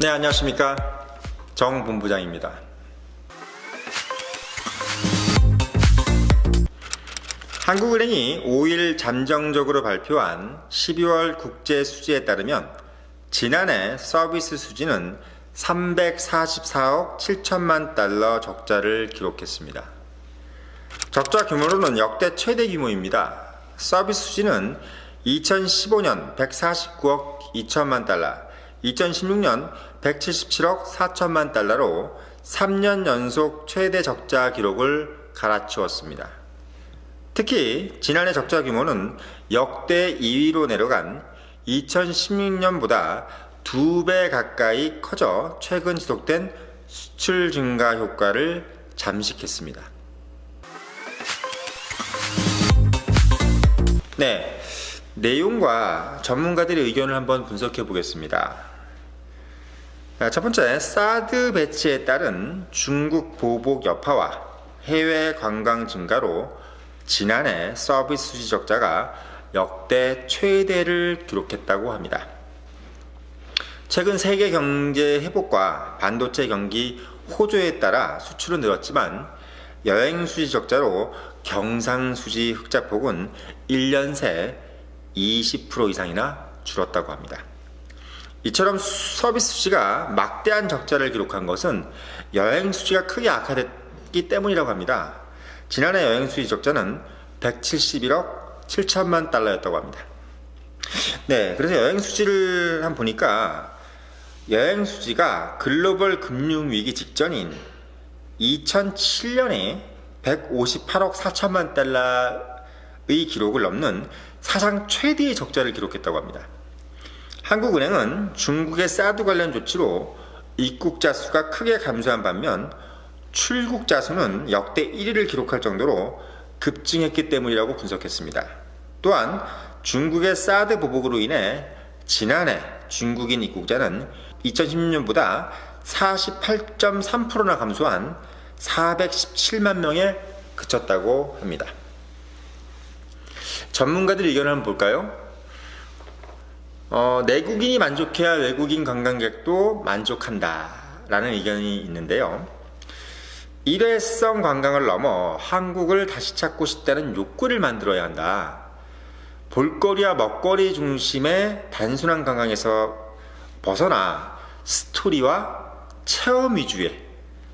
네, 안녕하십니까. 정 본부장입니다. 한국은행이 5일 잠정적으로 발표한 12월 국제 수지에 따르면 지난해 서비스 수지는 344억 7천만 달러 적자를 기록했습니다. 적자 규모로는 역대 최대 규모입니다. 서비스 수지는 2015년 149억 2천만 달러, 2016년 177억 4천만 달러로 3년 연속 최대 적자 기록을 갈아치웠습니다. 특히 지난해 적자 규모는 역대 2위로 내려간 2016년보다 두배 가까이 커져 최근 지속된 수출 증가 효과를 잠식했습니다. 네, 내용과 전문가들의 의견을 한번 분석해 보겠습니다. 아, 첫 번째, 사드 배치에 따른 중국 보복 여파와 해외 관광 증가로 지난해 서비스 수지 적자가 역대 최대를 기록했다고 합니다. 최근 세계 경제 회복과 반도체 경기 호조에 따라 수출은 늘었지만 여행 수지 적자로 경상 수지 흑자폭은 1년 새 20% 이상이나 줄었다고 합니다. 이처럼 서비스 수지가 막대한 적자를 기록한 것은 여행 수지가 크게 악화됐기 때문이라고 합니다. 지난해 여행 수지 적자는 171억 7천만 달러였다고 합니다. 네, 그래서 여행 수지를 한 보니까 여행 수지가 글로벌 금융 위기 직전인 2007년에 158억 4천만 달러의 기록을 넘는 사상 최대의 적자를 기록했다고 합니다. 한국은행은 중국의 사드 관련 조치로 입국자 수가 크게 감소한 반면 출국자 수는 역대 1위를 기록할 정도로 급증했기 때문이라고 분석했습니다. 또한 중국의 사드 보복으로 인해 지난해 중국인 입국자는 2016년보다 48.3%나 감소한 417만 명에 그쳤다고 합니다. 전문가들 의견을 한번 볼까요? 어, 내국인이 만족해야 외국인 관광객도 만족한다. 라는 의견이 있는데요. 일회성 관광을 넘어 한국을 다시 찾고 싶다는 욕구를 만들어야 한다. 볼거리와 먹거리 중심의 단순한 관광에서 벗어나 스토리와 체험 위주의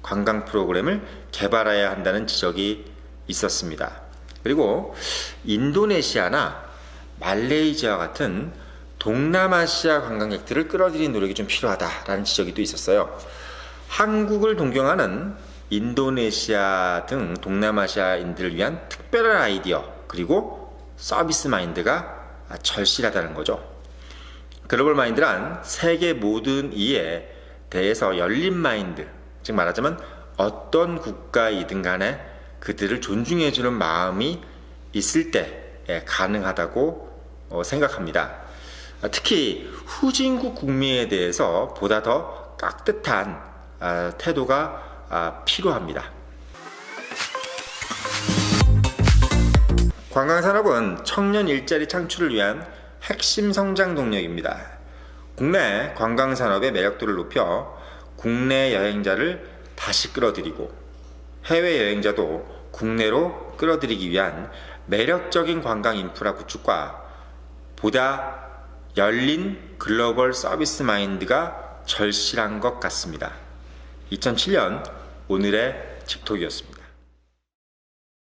관광 프로그램을 개발해야 한다는 지적이 있었습니다. 그리고 인도네시아나 말레이시아 같은 동남아시아 관광객들을 끌어들이는 노력이 좀 필요하다라는 지적이 또 있었어요. 한국을 동경하는 인도네시아 등 동남아시아인들을 위한 특별한 아이디어 그리고 서비스 마인드가 절실하다는 거죠. 글로벌 마인드란 세계 모든 이에 대해서 열린 마인드, 즉 말하자면 어떤 국가이든 간에 그들을 존중해주는 마음이 있을 때 예, 가능하다고 어, 생각합니다. 아, 특히 후진국 국민에 대해서 보다 더 깍듯한 아, 태도가 아, 필요합니다. 관광산업은 청년 일자리 창출을 위한 핵심 성장 동력입니다. 국내 관광산업의 매력도를 높여 국내 여행자를 다시 끌어들이고 해외 여행자도 국내로 끌어들이기 위한 매력적인 관광 인프라 구축과 보다 열린 글로벌 서비스 마인드가 절실한 것 같습니다. 2007년 오늘의 직톡이었습니다.